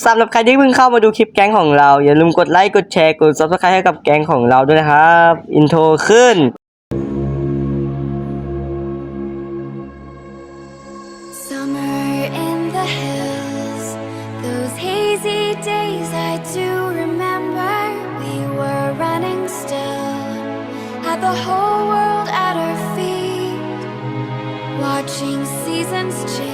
สำหรับใครที่เพิ่งเข้ามาดูคลิปแก๊งของเรา อย่าลืมกดไลค์กดแชร์กด subscribe ให้กับแก๊งของเราด้วยนะครับ อินโทรขึ้น Summer in the hills, those hazy days I do remember. We were running still, had the whole world at our feet, watching seasons change.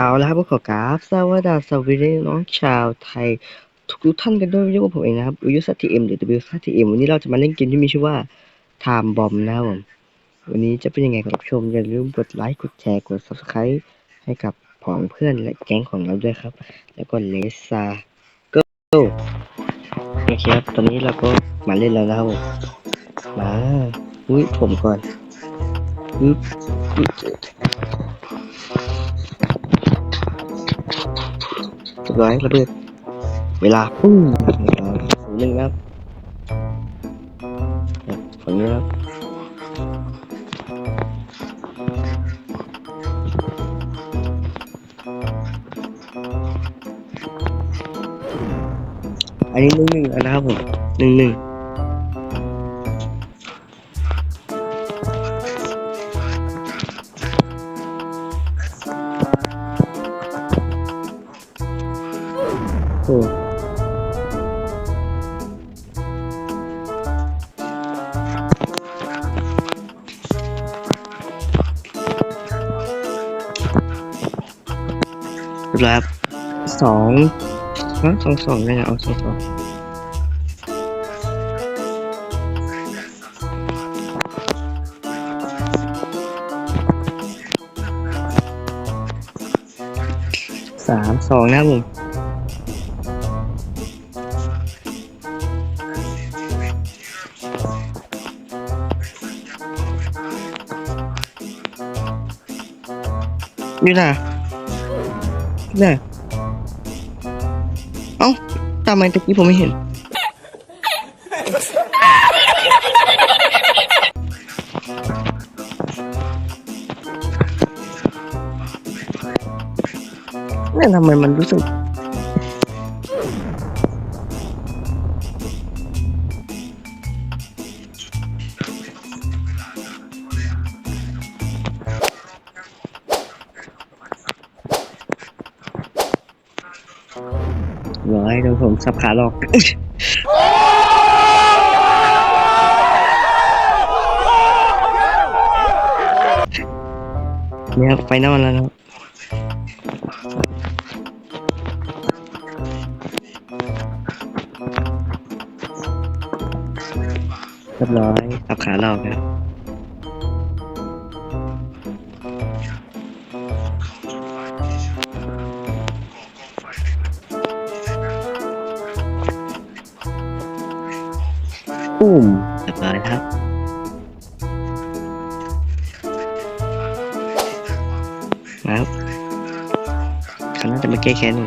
เอาละครับพวกขอกราฟสวัสดีสวัสดีน้องชาวไทย ทุกท่านกันด้วยด้วยกับผมเองนะครับยูซัตทีเอ็มหรือ W ซัตทีเอ็มวันนี้เราจะมาเล่นเกมที่มีชื่อว่า Time Bomb นะครับผมวันนี้จะเป็นยังไงกับชม อย่าลืมกดไลค์กดแชร์กด Subscribe ให้กับผองเพื่อนและแก๊งของเราด้วยครับ แล้วก็เลซาก็โอเคครับตอนนี้เราก็มาเล่นแล้วนะครับผมมาอุ้ยผมก่อนอุ๊บ อุ๊บเรียบร้อยระเบิด เวลาปุ้งศูนย์หนึ่งครับครับฝั่งนี้ครับอันนี้หนึ่งหนึ่งแล้วนะครับผมหนึ่งหนึ่ง บร้อยครับสองฮะสองสองได้ไงเอาสองสองสามสองนะครับผมนี่นะ นี่ยเอ้าทำไมตะกี้ผมไม่เห็น เนี่ยทำไมมันรู้สึก สับขาหลอกเนี่ยไฟน้ามันแล้วนะเรียบร้อยสับขาหลอกครับ มสบร้อยครับครับเขาน่าจะมาแก้แค้นหนู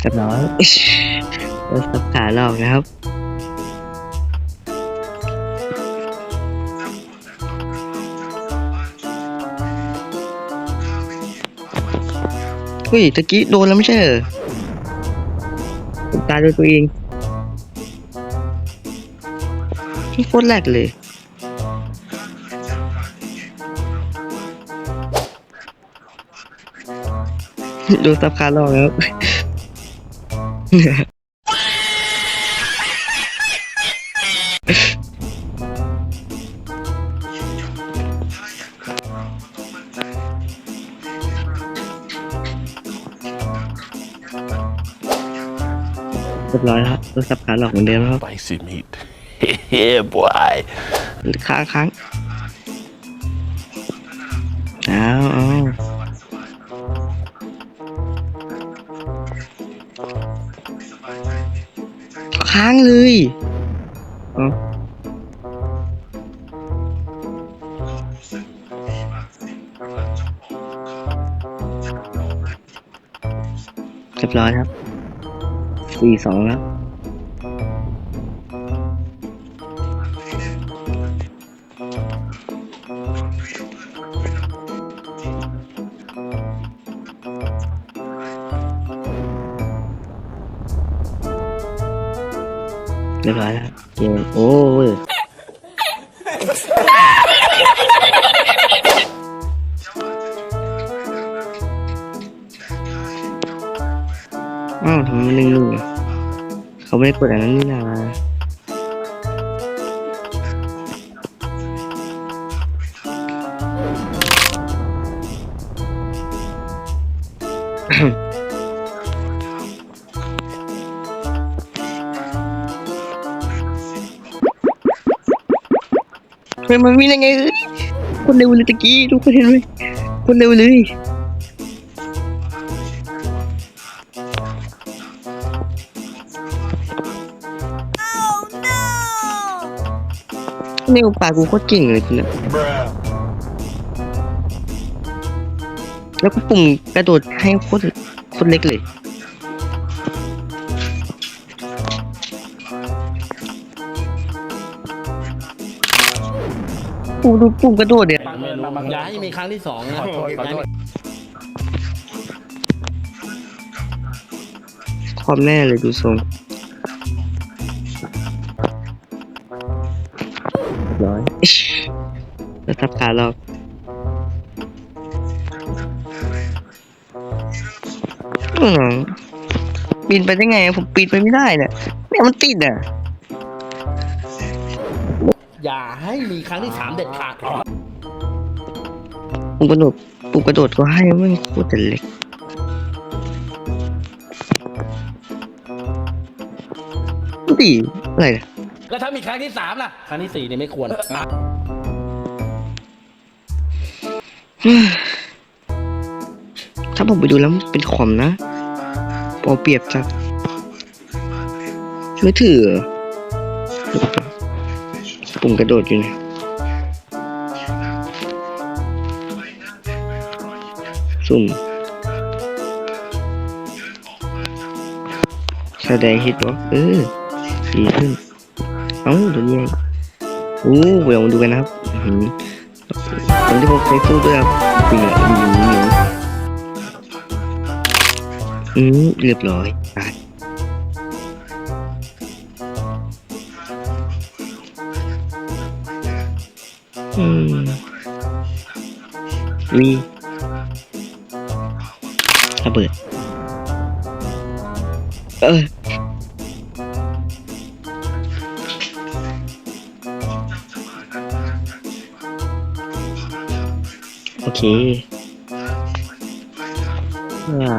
เรียบน้อยโดนสับขาหลอกนะครับ เฮ้ยตะกี้โดนแล้วไม่ใช่เหรอผมตายด้วยตัวเองที่โคตรแรกเลยดูสับขาหลอกแล้ว รียบร้อยแล้วครับดูสับขาหลอกเหมือนเดิมนะครับ Spicy meat. yeah, boy. ค้างค้างเอาเอาค้างเลยเอาเรียบร้อยครับ สี่สองแล้วเรียบร้อยแล้วเกมโอ้ย อ้าวทำไมหนึ่งหนึ่งอะเขาไม่ได้กดอันนั้นนี่นาทำไมมันวิ่งได้ไงคนเร็วเลยตะกี้ทุกคนเห็นไหมคนเร็วเลย เร็วป่ากูโคตรเก่งเลยคุณนะแล้วก็ปุ่มกระโดดให้โคตรโคตรเล็กเลยปุ่มดูปุ่มกระโดดเนี่ยย้ายมีครั้งที่สองนะขอโทษขอโทษความแน่เลยดูทรง ทับขาเราอืมปีนไปได้ไง ผมปีนไปไม่ได้เนี่ยเนี่ยมันติดอะ อย่าให้มีครั้งที่สามเด็ดขาดปุ่มกระโดดปุ่มกระโดดก็ให้มันโคตรจะเล็กดิอะไรเนี่ยแล้วถ้ามีครั้งที่สามล่ะ ครั้งที่สี่เนี่ยไม่ควร ถ้าผมไปดูแล้วเป็นคอมนะเอเปรียบจากมือถือปุ่มกระโดดอยู่เนี่ยสุ่ม แสดงฮิตวะเออดีขึ้น เอ้าตัวนี้โอ้เดี๋ยวมาดูกันนะครับ ที่ผมใช้สู้ด้วยครับจริงเหรอมีอยู่อยู่อืมเรียบร้อยตายอืมวีระเบิดเออ โอเคอ่า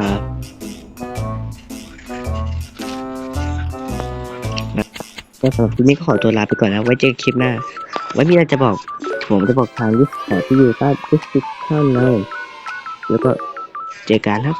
แล้วสำหรับคลิปนี้ก็ขอตัวลาไปก่อนนะไว้เจอคลิปหน้า ไว้มีอะไรจะบอก ผมจะบอกทางดิสแต่ที่อยู่ใต้ description นะแล้วก็เจอกันครับ